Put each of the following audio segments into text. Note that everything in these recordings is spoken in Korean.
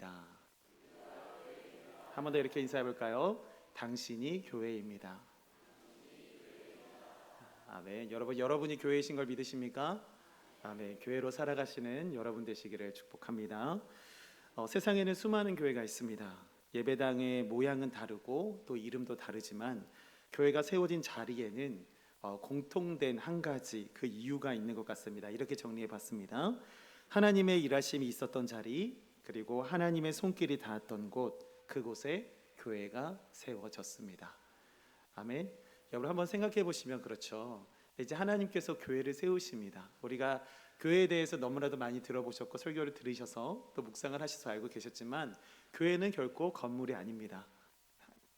교회입니다. 한 번 더 이렇게 인사해 볼까요? 당신이 교회입니다. 아멘. 여러분 여러분이 교회이신 걸 믿으십니까? 아멘. 교회로 살아가시는 여러분 되시기를 축복합니다. 어, 세상에는 수많은 교회가 있습니다. 예배당의 모양은 다르고 또 이름도 다르지만 교회가 세워진 자리에는 어, 공통된 한 가지 그 이유가 있는 것 같습니다. 이렇게 정리해 봤습니다. 하나님의 일하심이 있었던 자리 그리고 하나님의 손길이 닿았던 곳 그곳에 교회가 세워졌습니다. 아멘. 여러분 한번 생각해 보시면 그렇죠. 이제 하나님께서 교회를 세우십니다. 우리가 교회에 대해서 너무나도 많이 들어보셨고 설교를 들으셔서 또 묵상을 하셔서 알고 계셨지만 교회는 결코 건물이 아닙니다.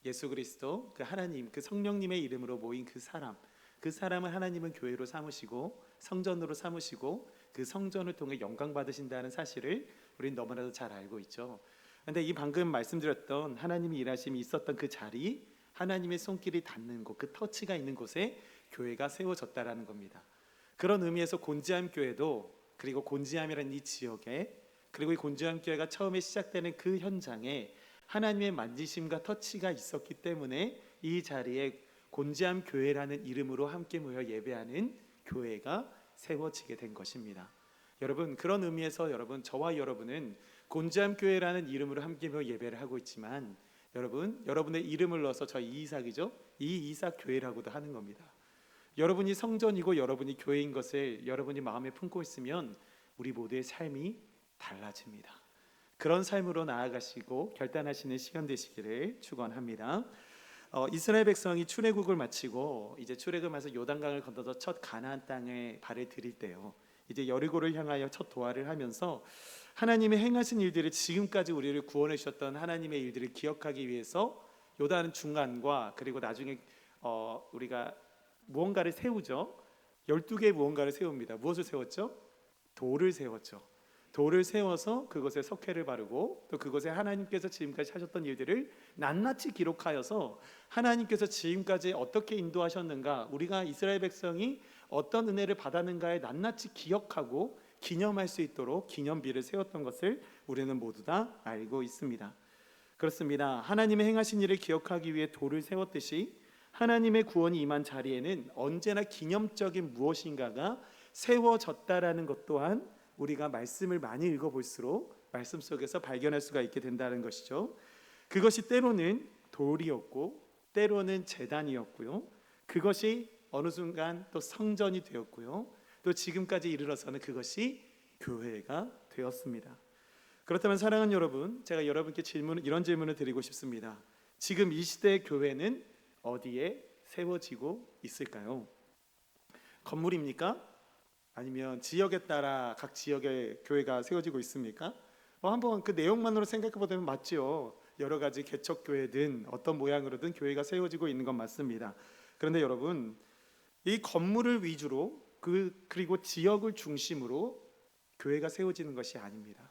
예수 그리스도 그 하나님 그 성령님의 이름으로 모인 그 사람 그 사람을 하나님은 교회로 삼으시고 성전으로 삼으시고 그 성전을 통해 영광 받으신다는 사실을 우리는 너무나도 잘 알고 있죠. 근데 이 방금 말씀드렸던 하나님이 일하심이 있었던 그 자리 하나님의 손길이 닿는 곳, 그 터치가 있는 곳에 교회가 세워졌다라는 겁니다. 그런 의미에서 곤지암 교회도 그리고 곤지암이라는 이 지역에 그리고 이 곤지암 교회가 처음에 시작되는 그 현장에 하나님의 만지심과 터치가 있었기 때문에 이 자리에 곤지암 교회라는 이름으로 함께 모여 예배하는 교회가 세워지게 된 것입니다. 여러분 그런 의미에서 여러분 저와 여러분은 곤지암 교회라는 이름으로 함께 예배를 하고 있지만 여러분 여러분의 이름을 넣어서 저희 이이삭이죠 이 이삭 교회라고도 하는 겁니다. 여러분이 성전이고 여러분이 교회인 것을 여러분이 마음에 품고 있으면 우리 모두의 삶이 달라집니다. 그런 삶으로 나아가시고 결단하시는 시간 되시기를 축원합니다. 어, 이스라엘 백성이 출애굽을 마치고 이제 출애굽하면서 요단강을 건너서 첫 가나안 땅에 발을 들일 때요. 이제 여리고를 향하여 첫 도하를 하면서 하나님의 행하신 일들을 지금까지 우리를 구원해 주셨던 하나님의 일들을 기억하기 위해서 요단 중간과 그리고 나중에 어, 우리가 무언가를 세우죠. 12개의 무언가를 세웁니다. 무엇을 세웠죠? 돌을 세웠죠. 돌을 세워서 그것에 석회를 바르고 또 그것에 하나님께서 지금까지 하셨던 일들을 낱낱이 기록하여서 하나님께서 지금까지 어떻게 인도하셨는가 우리가 이스라엘 백성이 어떤 은혜를 받았는가에 낱낱이 기억하고 기념할 수 있도록 기념비를 세웠던 것을 우리는 모두 다 알고 있습니다. 그렇습니다. 하나님의 행하신 일을 기억하기 위해 돌을 세웠듯이 하나님의 구원이 임한 자리에는 언제나 기념적인 무엇인가가 세워졌다라는 것 또한 우리가 말씀을 많이 읽어볼수록 말씀 속에서 발견할 수가 있게 된다는 것이죠. 그것이 때로는 돌이었고 때로는 재단이었고요. 그것이 어느 순간 또 성전이 되었고요. 또 지금까지 이르러서는 그것이 교회가 되었습니다. 그렇다면 사랑하는 여러분, 제가 여러분께 질문 이런 질문을 드리고 싶습니다. 지금 이 시대의 교회는 어디에 세워지고 있을까요? 건물입니까? 아니면 지역에 따라 각 지역의 교회가 세워지고 있습니까? 어, 한번 그 내용만으로 생각해 보면 맞지요. 여러 가지 개척 교회든 어떤 모양으로든 교회가 세워지고 있는 건 맞습니다. 그런데 여러분 이 건물을 위주로 그 그리고 지역을 중심으로 교회가 세워지는 것이 아닙니다.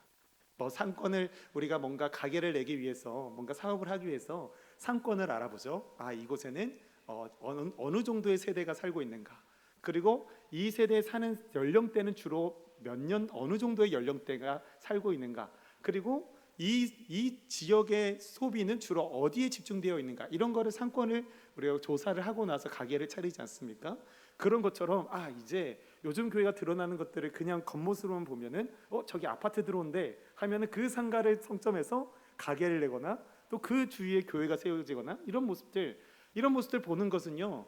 뭐 상권을 우리가 뭔가 가게를 내기 위해서 뭔가 사업을 하기 위해서 상권을 알아보죠. 아 이곳에는 어, 어느, 어느 정도의 세대가 살고 있는가. 그리고 이 세대에 사는 연령대는 주로 몇 년 어느 정도의 연령대가 살고 있는가. 그리고 이, 이 지역의 소비는 주로 어디에 집중되어 있는가 이런 거를 상권을 우리가 조사를 하고 나서 가게를 차리지 않습니까? 그런 것처럼 아 이제 요즘 교회가 드러나는 것들을 그냥 겉모습으로만 보면은 어 저기 아파트 들어온대 하면은 그 상가를 성점해서 가게를 내거나 또 그 주위에 교회가 세워지거나 이런 모습들 이런 모습들 보는 것은요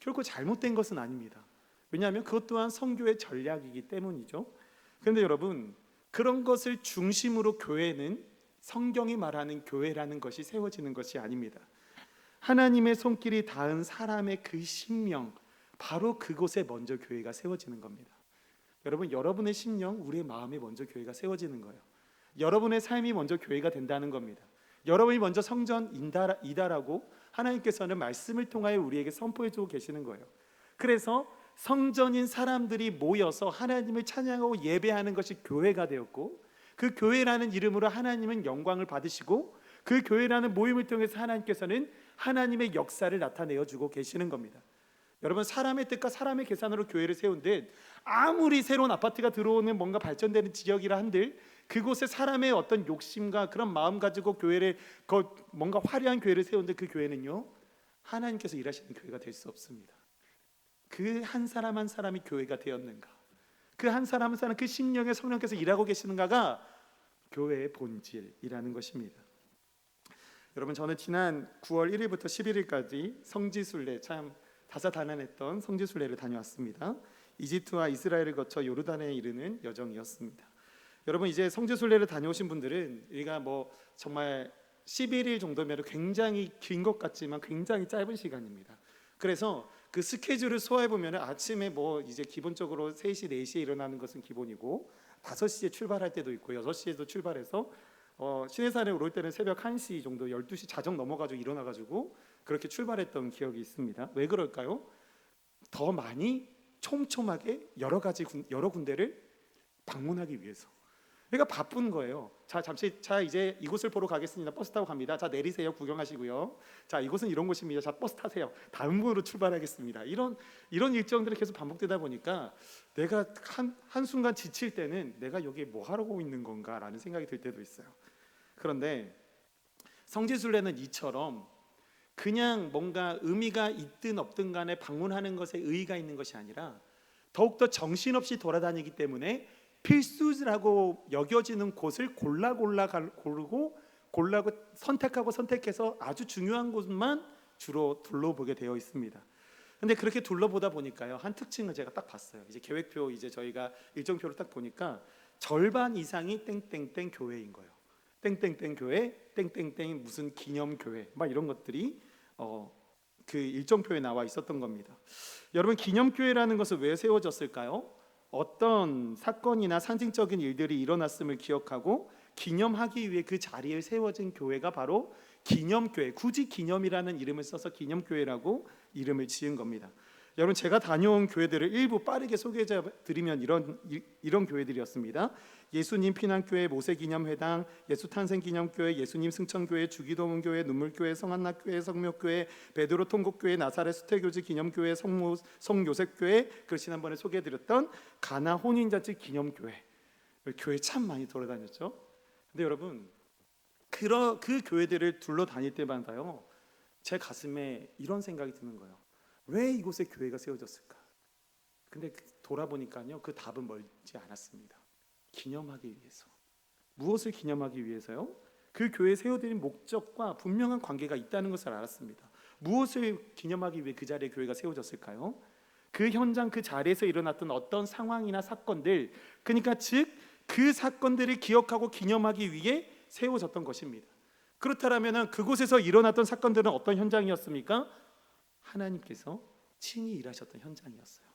결코 잘못된 것은 아닙니다. 왜냐하면 그것 또한 성교의 전략이기 때문이죠. 그런데 여러분 그런 것을 중심으로 교회는 성경이 말하는 교회라는 것이 세워지는 것이 아닙니다. 하나님의 손길이 닿은 사람의 그 심령 바로 그곳에 먼저 교회가 세워지는 겁니다. 여러분 여러분의 심령 우리의 마음에 먼저 교회가 세워지는 거예요. 여러분의 삶이 먼저 교회가 된다는 겁니다. 여러분이 먼저 성전이다라고 하나님께서는 말씀을 통하여 우리에게 선포해 주고 계시는 거예요. 그래서 성전인 사람들이 모여서 하나님을 찬양하고 예배하는 것이 교회가 되었고 그 교회라는 이름으로 하나님은 영광을 받으시고 그 교회라는 모임을 통해서 하나님께서는 하나님의 역사를 나타내어 주고 계시는 겁니다. 여러분 사람의 뜻과 사람의 계산으로 교회를 세운 듯 아무리 새로운 아파트가 들어오는 뭔가 발전되는 지역이라 한들 그곳에 사람의 어떤 욕심과 그런 마음 가지고 교회를 그 뭔가 화려한 교회를 세우는데 그 교회는요 하나님께서 일하시는 교회가 될 수 없습니다. 그 한 사람 한 사람이 교회가 되었는가? 그 한 사람 한 사람 그 심령의 성령께서 일하고 계시는가가 교회의 본질이라는 것입니다. 여러분 저는 지난 9월 1일부터 11일까지 성지순례 참 다사다난했던 성지순례를 다녀왔습니다. 이집트와 이스라엘을 거쳐 요르단에 이르는 여정이었습니다. 여러분 이제 성지순례를 다녀오신 분들은 우리가 뭐 정말 11일 정도면 굉장히 긴 것 같지만 굉장히 짧은 시간입니다. 그래서 그 스케줄을 소화해 보면 아침에 뭐 이제 기본적으로 3시 4시에 일어나는 것은 기본이고 5시에 출발할 때도 있고 6시에도 출발해서 어, 신해산에 오를 때는 새벽 1시 정도 12시 자정 넘어가지고 일어나가지고 그렇게 출발했던 기억이 있습니다. 왜 그럴까요? 더 많이 촘촘하게 여러 가지 군, 여러 군데를 방문하기 위해서. 그러니까 바쁜 거예요. 자 잠시 자 이제 이곳을 보러 가겠습니다. 버스 타고 갑니다. 자 내리세요. 구경하시고요. 자 이곳은 이런 곳입니다. 자 버스 타세요. 다음 곳으로 출발하겠습니다. 이런 이런 일정들이 계속 반복되다 보니까 내가 한, 한 순간 지칠 때는 내가 여기에 뭐 하고 있는 건가라는 생각이 들 때도 있어요. 그런데 성지순례는 이처럼 그냥 뭔가 의미가 있든 없든 간에 방문하는 것에 의의가 있는 것이 아니라 더욱더 정신없이 돌아다니기 때문에 필수라고 여겨지는 곳을 골라 골라 갈- 고르고 골라고 선택하고 선택해서 아주 중요한 곳만 주로 둘러보게 되어 있습니다. 근데 그렇게 둘러보다 보니까요 한 특징을 제가 딱 봤어요. 이제 계획표 이제 저희가 일정표를 딱 보니까 절반 이상이 땡땡땡 교회인 거예요. 땡땡땡 교회, 땡땡땡 무슨 기념 교회, 막 이런 것들이 어, 그 일정표에 나와 있었던 겁니다. 여러분 기념 교회라는 것은 왜 세워졌을까요? 어떤 사건이나 상징적인 일들이 일어났음을 기억하고 기념하기 위해 그 자리에 세워진 교회가 바로 기념교회. 굳이 기념이라는 이름을 써서 기념교회라고 이름을 지은 겁니다. 여러분 제가 다녀온 교회들을 일부 빠르게 소개해 드리면 이런 이- 이런 교회들이었습니다. 예수님 피난교회, 모세기념회당, 예수 탄생기념교회, 예수님 승천교회, 주기도문교회, 눈물교회, 성한나교회, 성묘교회, 베드로 통곡교회, 나사렛 수태교지 기념교회, 성요셉교회, 그 지난번에 소개해드렸던 가나 혼인잔치 기념교회. 교회 참 많이 돌아다녔죠. 근데 여러분 그러, 그 교회들을 둘러 다닐 때마다요 제 가슴에 이런 생각이 드는 거예요. 왜 이곳에 교회가 세워졌을까? 근데 그- 돌아보니까요 그 답은 멀지 않았습니다. 기념하기 위해서. 무엇을 기념하기 위해서요? 그 교회 세워드린 목적과 분명한 관계가 있다는 것을 알았습니다. 무엇을 기념하기 위해 그 자리에 교회가 세워졌을까요? 그 현장 그 자리에서 일어났던 어떤 상황이나 사건들, 그러니까 즉 그 사건들을 기억하고 기념하기 위해 세워졌던 것입니다. 그렇다면은 그곳에서 일어났던 사건들은 어떤 현장이었습니까? 하나님께서 친히 일하셨던 현장이었어요.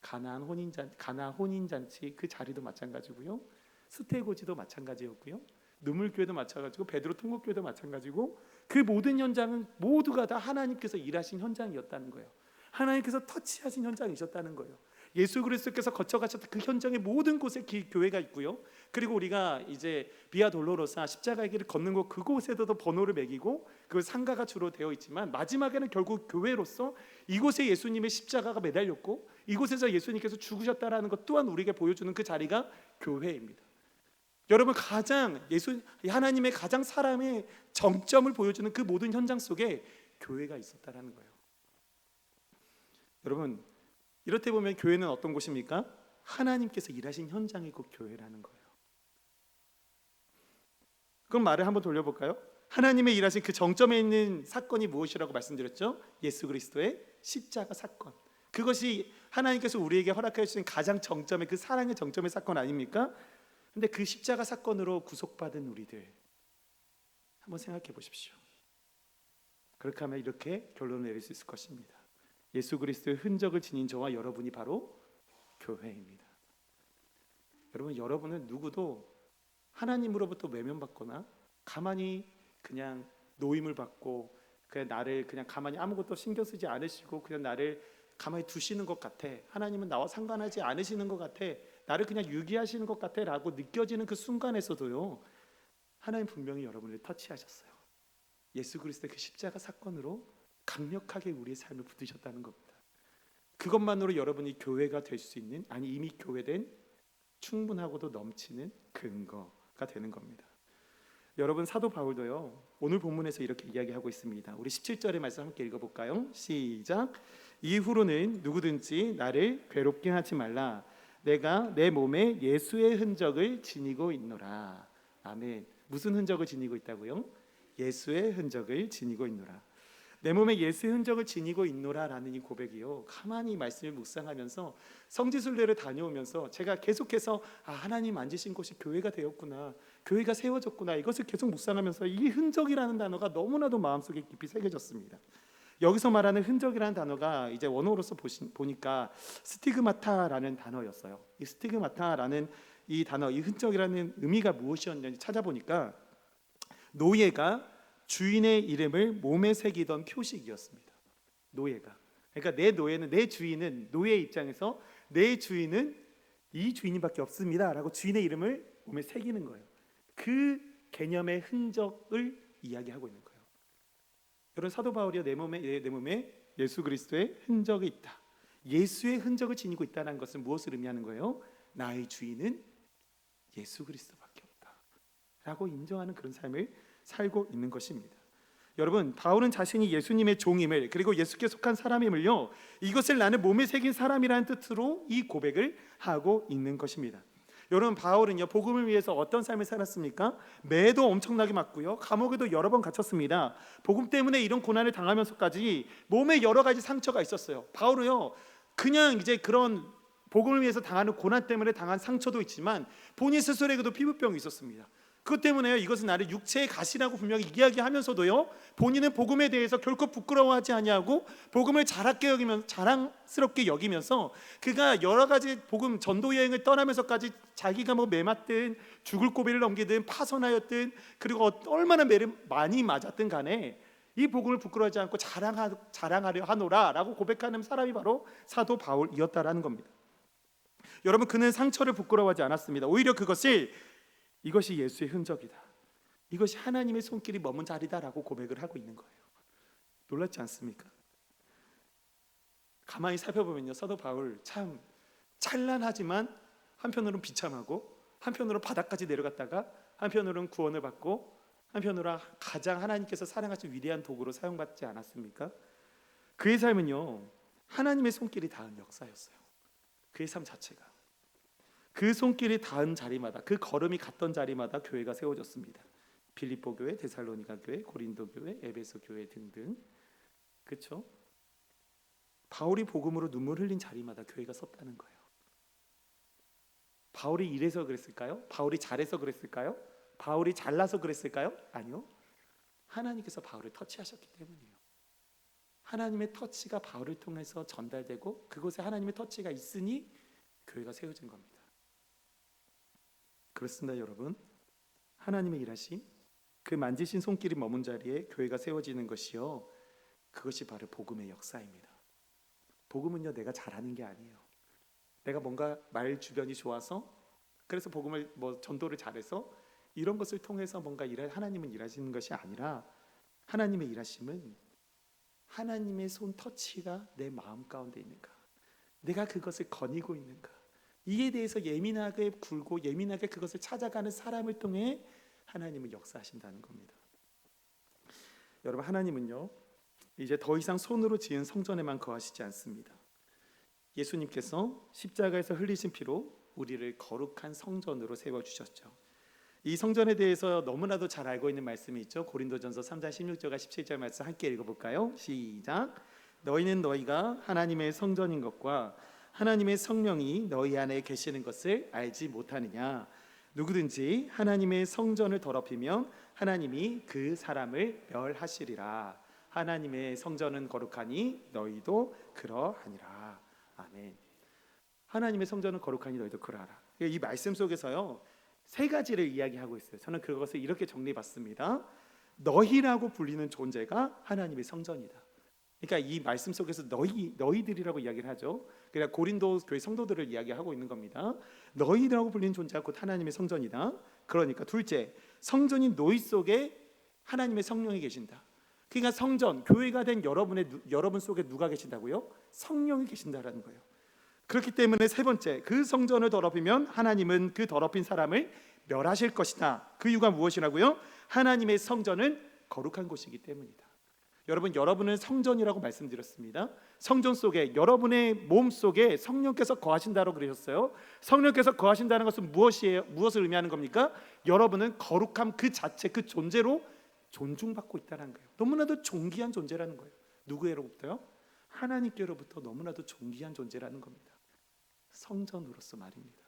가나안 혼인잔 가나 혼인잔치 그 자리도 마찬가지고요. 스테고지도 마찬가지였고요. 눈물교회도 마찬가지고 베드로 통곡교회도 마찬가지고 그 모든 현장은 모두가 다 하나님께서 일하신 현장이었다는 거예요. 하나님께서 터치하신 현장이셨다는 거예요. 예수 그리스도께서 거쳐가셨던 그 현장의 모든 곳에 기- 교회가 있고요. 그리고 우리가 이제 비아 돌로로사 십자가의 길을 걷는 곳 그곳에도 번호를 매기고 그 상가가 주로 되어 있지만 마지막에는 결국 교회로서 이곳에 예수님의 십자가가 매달렸고 이곳에서 예수님께서 죽으셨다라는 것 또한 우리에게 보여주는 그 자리가 교회입니다. 여러분 가장 예수 하나님의 가장 사람의 정점을 보여주는 그 모든 현장 속에 교회가 있었다라는 거예요. 여러분 이렇게 보면 교회는 어떤 곳입니까? 하나님께서 일하신 현장이 곧 교회라는 거예요. 그럼 말을 한번 돌려볼까요? 하나님의 일하신 그 정점에 있는 사건이 무엇이라고 말씀드렸죠? 예수 그리스도의 십자가 사건. 그것이 하나님께서 우리에게 허락해 주신 가장 정점의 그 사랑의 정점의 사건 아닙니까? 근데 그 십자가 사건으로 구속받은 우리들 한번 생각해 보십시오. 그렇게 하면 이렇게 결론을 내릴 수 있을 것입니다. 예수 그리스도의 흔적을 지닌 저와 여러분이 바로 교회입니다. 여러분 여러분은 누구도 하나님으로부터 외면받거나 가만히 그냥 노임을 받고 그냥 나를 그냥 가만히 아무것도 신경 쓰지 않으시고 그냥 나를 가만히 두시는 것 같아. 하나님은 나와 상관하지 않으시는 것 같아. 나를 그냥 유기하시는 것 같아라고 느껴지는 그 순간에서도요. 하나님 분명히 여러분을 터치하셨어요. 예수 그리스도의 그 십자가 사건으로 강력하게 우리의 삶을 붙드셨다는 겁니다. 그것만으로 여러분이 교회가 될 수 있는 아니 이미 교회된 충분하고도 넘치는 근거가 되는 겁니다. 여러분 사도 바울도요. 오늘 본문에서 이렇게 이야기하고 있습니다. 우리 17절의 말씀 함께 읽어 볼까요? 시작. 이후로는 누구든지 나를 괴롭게 하지 말라. 내가 내 몸에 예수의 흔적을 지니고 있노라. 아멘. 무슨 흔적을 지니고 있다고요? 예수의 흔적을 지니고 있노라. 내 몸에 예수의 흔적을 지니고 있노라라는 이 고백이요. 가만히 말씀을 묵상하면서 성지순례를 다녀오면서 제가 계속해서 아 하나님 만지신 곳이 교회가 되었구나. 교회가 세워졌구나. 이것을 계속 묵상하면서 이 흔적이라는 단어가 너무나도 마음속에 깊이 새겨졌습니다. 여기서 말하는 흔적이라는 단어가 이제 원어로서 보시, 보니까 스티그마타라는 단어였어요. 이 스티그마타라는 이 단어, 이 흔적이라는 의미가 무엇이었는지 찾아보니까 노예가 주인의 이름을 몸에 새기던 표식이었습니다. 노예가. 그러니까 내 노예는 내 주인은 노예 입장에서 내 주인은 이 주인밖에 없습니다라고 주인의 이름을 몸에 새기는 거예요. 그 개념의 흔적을 이야기하고 있는 거예요. 여러분 사도 바울이요 내 몸에 내, 내 몸에 예수 그리스도의 흔적이 있다. 예수의 흔적을 지니고 있다는 것은 무엇을 의미하는 거예요? 나의 주인은 예수 그리스도밖에 없다라고 인정하는 그런 삶을 살고 있는 것입니다. 여러분 바울은 자신이 예수님의 종임을 그리고 예수께 속한 사람임을요 이것을 나는 몸에 새긴 사람이라는 뜻으로 이 고백을 하고 있는 것입니다. 여러분 바울은요 복음을 위해서 어떤 삶을 살았습니까? 매도 엄청나게 맞고요 감옥에도 여러 번 갇혔습니다. 복음 때문에 이런 고난을 당하면서까지 몸에 여러 가지 상처가 있었어요. 바울은요 그냥 이제 그런 복음을 위해서 당하는 고난 때문에 당한 상처도 있지만 본인 스스로에게도 피부병이 있었습니다. 그것 때문에요. 이것은 나를 육체의 가시라고 분명히 이야기하면서도요. 본인은 복음에 대해서 결코 부끄러워하지 아니하고 복음을 자랑게 여기면 자랑스럽게 여기면서 그가 여러 가지 복음 전도 여행을 떠나면서까지 자기가 뭐 매맞든 죽을 고비를 넘기든 파선하였든 그리고 얼마나 매를 많이 맞았든 간에 이 복음을 부끄러워하지 않고 자랑하, 자랑하려 하노라라고 고백하는 사람이 바로 사도 바울이었다라는 겁니다. 여러분 그는 상처를 부끄러워하지 않았습니다. 오히려 그것을 이것이 예수의 흔적이다. 이것이 하나님의 손길이 머문 자리다라고 고백을 하고 있는 거예요. 놀랍지 않습니까? 가만히 살펴보면요, 사도 바울 참 찬란하지만 한편으로는 비참하고 한편으로 바닥까지 내려갔다가 한편으로는 구원을 받고 한편으로 가장 하나님께서 사랑하신 위대한 도구로 사용받지 않았습니까? 그의 삶은요 하나님의 손길이 닿은 역사였어요. 그의 삶 자체가 그 손길이 닿은 자리마다 그 걸음이 갔던 자리마다 교회가 세워졌습니다. 빌립보 교회, 데살로니가 교회, 고린도 교회, 에베소 교회 등등. 그렇죠? 바울이 복음으로 눈물 흘린 자리마다 교회가 섰다는 거예요. 바울이 이래서 그랬을까요? 바울이 잘해서 그랬을까요? 바울이 잘나서 그랬을까요? 아니요. 하나님께서 바울을 터치하셨기 때문이에요. 하나님의 터치가 바울을 통해서 전달되고 그곳에 하나님의 터치가 있으니 교회가 세워진 겁니다. 그렇습니다, 여러분. 하나님의 일하심, 그 만지신 손길이 머문 자리에 교회가 세워지는 것이요. 그것이 바로 복음의 역사입니다. 복음은요, 내가 잘하는 게 아니에요. 내가 뭔가 말 주변이 좋아서 그래서 복음을 뭐 전도를 잘해서 이런 것을 통해서 뭔가 일할 하나님은 일하시는 것이 아니라 하나님의 일하심은 하나님의 손 터치가 내 마음 가운데 있는가? 내가 그것을 거니고 있는가? 이에 대해서 예민하게 굴고 예민하게 그것을 찾아가는 사람을 통해 하나님은 역사하신다는 겁니다. 여러분 하나님은요 이제 더 이상 손으로 지은 성전에만 거하시지 않습니다. 예수님께서 십자가에서 흘리신 피로 우리를 거룩한 성전으로 세워 주셨죠. 이 성전에 대해서 너무나도 잘 알고 있는 말씀이 있죠. 고린도전서 3장 16절과 17절 말씀 함께 읽어 볼까요? 시작. 너희는 너희가 하나님의 성전인 것과 하나님의 성령이 너희 안에 계시는 것을 알지 못하느냐? 누구든지 하나님의 성전을 더럽히면 하나님이 그 사람을 멸하시리라. 하나님의 성전은 거룩하니 너희도 그러하니라. 아멘. 하나님의 성전은 거룩하니 너희도 그러하라. 이 말씀 속에서요 세 가지를 이야기하고 있어요. 저는 그것을 이렇게 정리봤습니다. 너희라고 불리는 존재가 하나님의 성전이다. 그러니까 이 말씀 속에서 너희 너희들이라고 이야기를 하죠. 그러니까 고린도 교회 성도들을 이야기하고 있는 겁니다. 너희라고 불리는 존재가 곧 하나님의 성전이다. 그러니까 둘째, 성전인 너희 속에 하나님의 성령이 계신다. 그러니까 성전, 교회가 된 여러분의 여러분 속에 누가 계신다고요? 성령이 계신다라는 거예요. 그렇기 때문에 세 번째 그 성전을 더럽히면 하나님은 그 더럽힌 사람을 멸하실 것이다. 그 이유가 무엇이라고요? 하나님의 성전은 거룩한 곳이기 때문이다. 여러분 여러분은 성전이라고 말씀드렸습니다. 성전 속에 여러분의 몸 속에 성령께서 거하신다고 그러셨어요. 성령께서 거하신다는 것은 무엇이에요? 무엇을 의미하는 겁니까? 여러분은 거룩함 그 자체 그 존재로 존중받고 있다는 거예요. 너무나도 존귀한 존재라는 거예요. 누구로부터요? 하나님께로부터 너무나도 존귀한 존재라는 겁니다. 성전으로서 말입니다.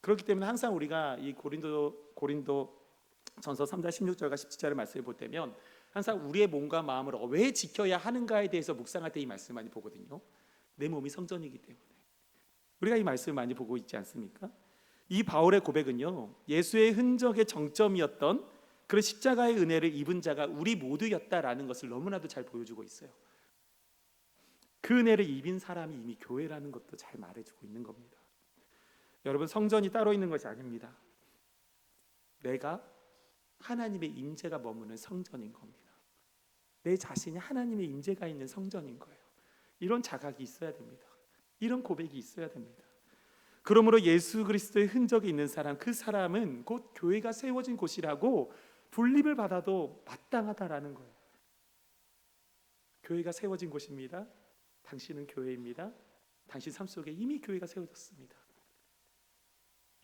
그렇기 때문에 항상 우리가 이 고린도 고린도 전서 3장 16절과 17절의 말씀을 볼 때면 항상 우리의 몸과 마음을 왜 지켜야 하는가에 대해서 묵상할 때 이 말씀 많이 보거든요. 내 몸이 성전이기 때문에 우리가 이 말씀을 많이 보고 있지 않습니까? 이 바울의 고백은요 예수의 흔적의 정점이었던 그런 십자가의 은혜를 입은 자가 우리 모두였다라는 것을 너무나도 잘 보여주고 있어요. 그 은혜를 입은 사람이 이미 교회라는 것도 잘 말해주고 있는 겁니다. 여러분 성전이 따로 있는 것이 아닙니다. 내가 하나님의 임재가 머무는 성전인 겁니다. 내 자신이 하나님의 임재가 있는 성전인 거예요. 이런 자각이 있어야 됩니다. 이런 고백이 있어야 됩니다. 그러므로 예수 그리스도의 흔적이 있는 사람, 그 사람은 곧 교회가 세워진 곳이라고 불림을 받아도 마땅하다라는 거예요. 교회가 세워진 곳입니다. 당신은 교회입니다. 당신 삶 속에 이미 교회가 세워졌습니다.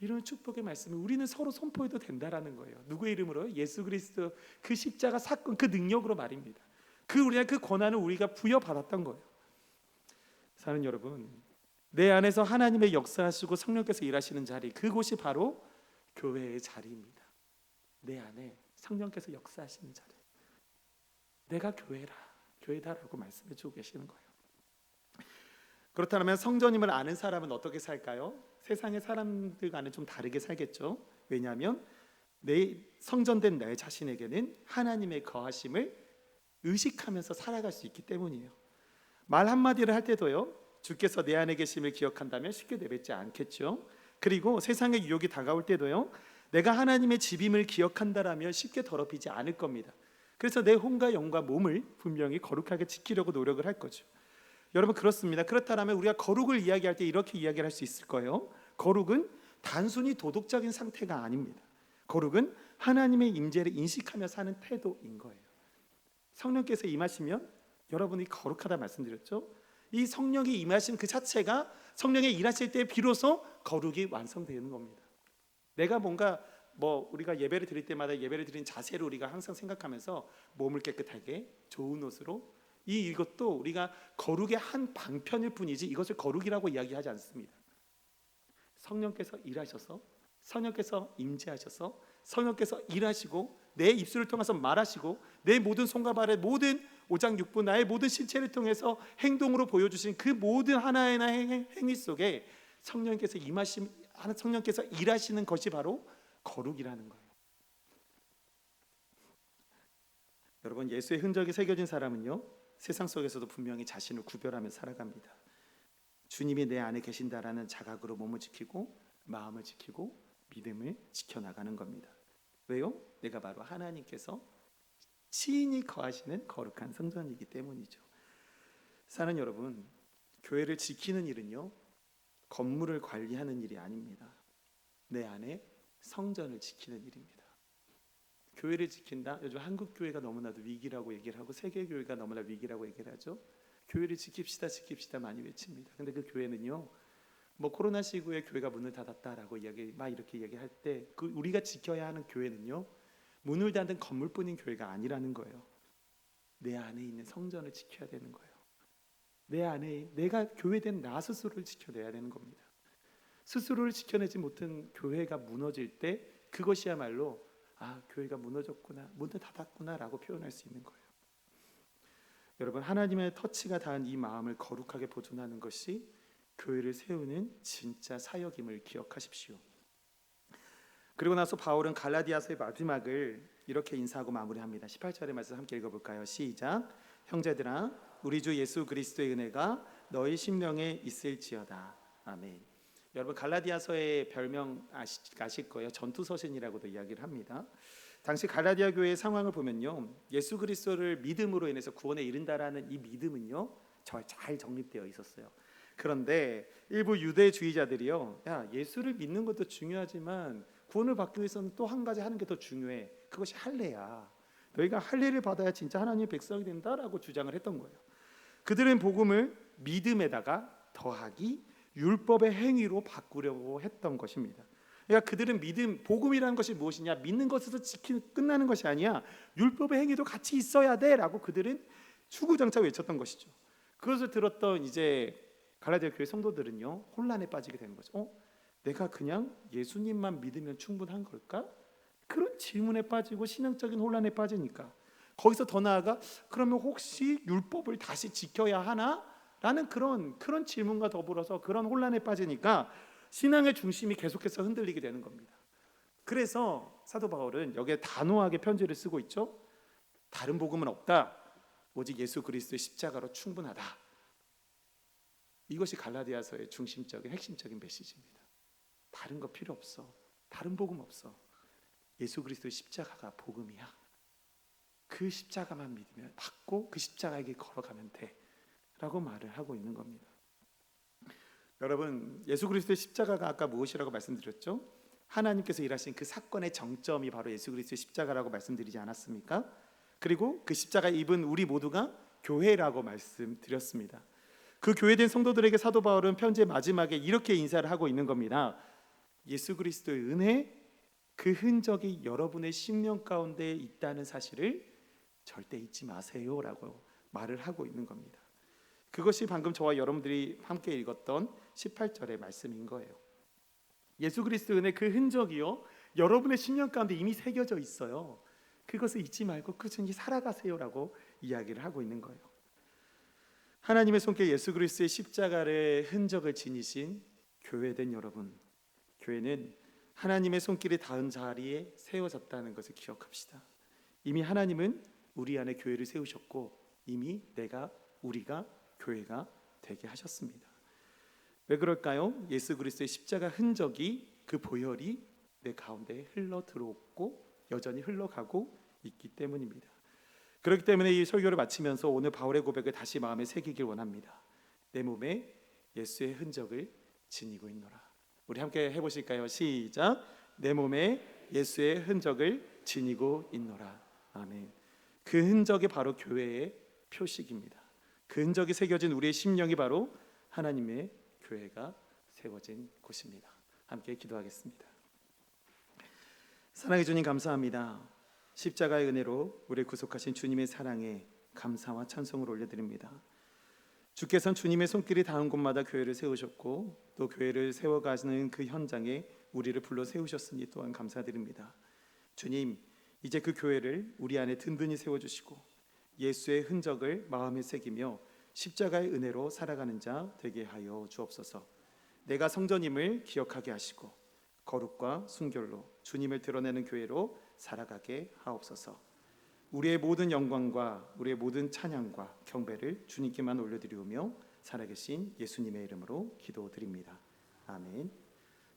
이런 축복의 말씀을 우리는 서로 선포해도 된다라는 거예요. 누구의 이름으로? 예수 그리스도 그 십자가 사건 그 능력으로 말입니다. 그 우리가 그 권한을 우리가 부여받았던 거예요. 사는 여러분, 내 안에서 하나님의 역사하시고 성령께서 일하시는 자리 그곳이 바로 교회의 자리입니다. 내 안에 성령께서 역사하시는 자리. 내가 교회라, 교회다라고 말씀해 주고 계시는 거예요. 그렇다면 성전임을 아는 사람은 어떻게 살까요? 세상의 사람들과는 좀 다르게 살겠죠. 왜냐하면 내 성전된 내 자신에게는 하나님의 거하심을 의식하면서 살아갈 수 있기 때문이에요. 말 한마디를 할 때도요. 주께서 내 안에 계심을 기억한다면 쉽게 내뱉지 않겠죠. 그리고 세상의 유혹이 다가올 때도요. 내가 하나님의 집임을 기억한다라면 쉽게 더럽히지 않을 겁니다. 그래서 내 혼과 영과 몸을 분명히 거룩하게 지키려고 노력을 할 거죠. 여러분 그렇습니다. 그렇다면 우리가 거룩을 이야기할 때 이렇게 이야기를 할 수 있을 거예요. 거룩은 단순히 도덕적인 상태가 아닙니다. 거룩은 하나님의 임재를 인식하며 사는 태도인 거예요. 성령께서 임하시면 여러분이 거룩하다 말씀드렸죠. 이 성령이 임하신 그 자체가 성령이 일하실 때 비로소 거룩이 완성되는 겁니다. 내가 뭔가 뭐 우리가 예배를 드릴 때마다 예배를 드린 자세를 우리가 항상 생각하면서 몸을 깨끗하게 좋은 옷으로 이 이것도 우리가 거룩의 한 방편일 뿐이지 이것을 거룩이라고 이야기하지 않습니다. 성령께서 일하셔서 성령께서 임재하셔서 성령께서 일하시고 내 입술을 통해서 말하시고 내 모든 손과 발의 모든 오장 육부 나의 모든 실체를 통해서 행동으로 보여주신 그 모든 하나의 행위 속에 성령께서 임하심 성령께서 일하시는 것이 바로 거룩이라는 거예요. 여러분 예수의 흔적이 새겨진 사람은요 세상 속에서도 분명히 자신을 구별하며 살아갑니다. 주님이 내 안에 계신다라는 자각으로 몸을 지키고 마음을 지키고 믿음을 지켜나가는 겁니다. 왜요? 내가 바로 하나님께서 친히 거하시는 거룩한 성전이기 때문이죠. 사는 여러분, 교회를 지키는 일은요, 건물을 관리하는 일이 아닙니다. 내 안에 성전을 지키는 일입니다. 교회를 지킨다. 요즘 한국 교회가 너무나도 위기라고 얘기를 하고 세계 교회가 너무나 위기라고 얘기를 하죠. 교회를 지킵시다, 지킵시다 많이 외칩니다. 근데 그 교회는요, 뭐 코로나 시국에 교회가 문을 닫았다라고 이야기 막 이렇게 얘기할 때 그 우리가 지켜야 하는 교회는요 문을 닫은 건물뿐인 교회가 아니라는 거예요. 내 안에 있는 성전을 지켜야 되는 거예요. 내 안에 내가 교회된 나 스스로를 지켜내야 되는 겁니다. 스스로를 지켜내지 못한 교회가 무너질 때 그것이야말로 아 교회가 무너졌구나 문을 닫았구나라고 표현할 수 있는 거예요. 여러분 하나님의 터치가 닿은 이 마음을 거룩하게 보존하는 것이 교회를 세우는 진짜 사역임을 기억하십시오. 그리고 나서 바울은 갈라디아서의 마지막을 이렇게 인사하고 마무리합니다. 18절의 말씀 함께 읽어볼까요? 시작. 형제들아, 우리 주 예수 그리스도의 은혜가 너희 심령에 있을지어다. 아멘. 여러분 갈라디아서의 별명 아실 거예요. 전투 서신이라고도 이야기를 합니다. 당시 갈라디아 교회의 상황을 보면요, 예수 그리스도를 믿음으로 인해서 구원에 이른다라는 이 믿음은요, 잘 정립되어 있었어요. 그런데 일부 유대주의자들이요. 야, 예수를 믿는 것도 중요하지만 구원을 받기 위해서는 또 한 가지 하는 게 더 중요해. 그것이 할례야. 너희가 할례를 받아야 진짜 하나님의 백성이 된다라고 주장을 했던 거예요. 그들은 복음을 믿음에다가 더하기 율법의 행위로 바꾸려고 했던 것입니다. 그러니까 그들은 믿음, 복음이라는 것이 무엇이냐? 믿는 것에서 지키 끝나는 것이 아니야. 율법의 행위도 같이 있어야 돼라고 그들은 추구장차 외쳤던 것이죠. 그것을 들었던 이제 갈라디아 교회 성도들은요 혼란에 빠지게 되는 거죠. 어? 내가 그냥 예수님만 믿으면 충분한 걸까? 그런 질문에 빠지고 신앙적인 혼란에 빠지니까 거기서 더 나아가 그러면 혹시 율법을 다시 지켜야 하나? 라는 그런 그런 질문과 더불어서 그런 혼란에 빠지니까 신앙의 중심이 계속해서 흔들리게 되는 겁니다. 그래서 사도 바울은 여기에 단호하게 편지를 쓰고 있죠. 다른 복음은 없다. 오직 예수 그리스도의 십자가로 충분하다. 이것이 갈라디아서의 중심적인 핵심적인 메시지입니다. 다른 거 필요 없어. 다른 복음 없어. 예수 그리스도의 십자가가 복음이야. 그 십자가만 믿으면 받고 그 십자가에게 걸어가면 돼 라고 말을 하고 있는 겁니다. 여러분 예수 그리스도의 십자가가 아까 무엇이라고 말씀드렸죠? 하나님께서 일하신 그 사건의 정점이 바로 예수 그리스도의 십자가라고 말씀드리지 않았습니까? 그리고 그 십자가 입은 우리 모두가 교회라고 말씀드렸습니다. 그 교회된 성도들에게 사도 바울은 편지의 마지막에 이렇게 인사를 하고 있는 겁니다. 예수 그리스도의 은혜 그 흔적이 여러분의 심령 가운데 있다는 사실을 절대 잊지 마세요라고 말을 하고 있는 겁니다. 그것이 방금 저와 여러분들이 함께 읽었던 18절의 말씀인 거예요. 예수 그리스도 은혜 그 흔적이요 여러분의 심령 가운데 이미 새겨져 있어요. 그것을 잊지 말고 꾸준히 살아가세요라고 이야기를 하고 있는 거예요. 하나님의 손길 예수 그리스도의 십자가의 흔적을 지니신 교회된 여러분, 교회는 하나님의 손길이 닿은 자리에 세워졌다는 것을 기억합시다. 이미 하나님은 우리 안에 교회를 세우셨고 이미 내가 우리가 교회가 되게 하셨습니다. 왜 그럴까요? 예수 그리스도의 십자가 흔적이 그 보혈이 내 가운데 흘러 들어오고 여전히 흘러가고 있기 때문입니다. 그렇기 때문에 이 설교를 마치면서 오늘 바울의 고백을 다시 마음에 새기길 원합니다. 내 몸에 예수의 흔적을 지니고 있노라. 우리 함께 해보실까요? 시작. 내 몸에 예수의 흔적을 지니고 있노라. 아멘. 그 흔적이 바로 교회의 표식입니다. 그 흔적이 새겨진 우리의 심령이 바로 하나님의 교회가 세워진 곳입니다. 함께 기도하겠습니다. 사랑해 주님 감사합니다. 십자가의 은혜로 우리 구속하신 주님의 사랑에 감사와 찬송을 올려드립니다. 주께서는 주님의 손길이 닿은 곳마다 교회를 세우셨고 또 교회를 세워가는 그 현장에 우리를 불러 세우셨으니 또한 감사드립니다. 주님, 이제 그 교회를 우리 안에 든든히 세워주시고 예수의 흔적을 마음에 새기며 십자가의 은혜로 살아가는 자 되게 하여 주옵소서. 내가 성전임을 기억하게 하시고 거룩과 순결로 주님을 드러내는 교회로 살아가게 하옵소서. 우리의 모든 영광과 우리의 모든 찬양과 경배를 주님께만 올려드리오며 살아계신 예수님의 이름으로 기도드립니다. 아멘.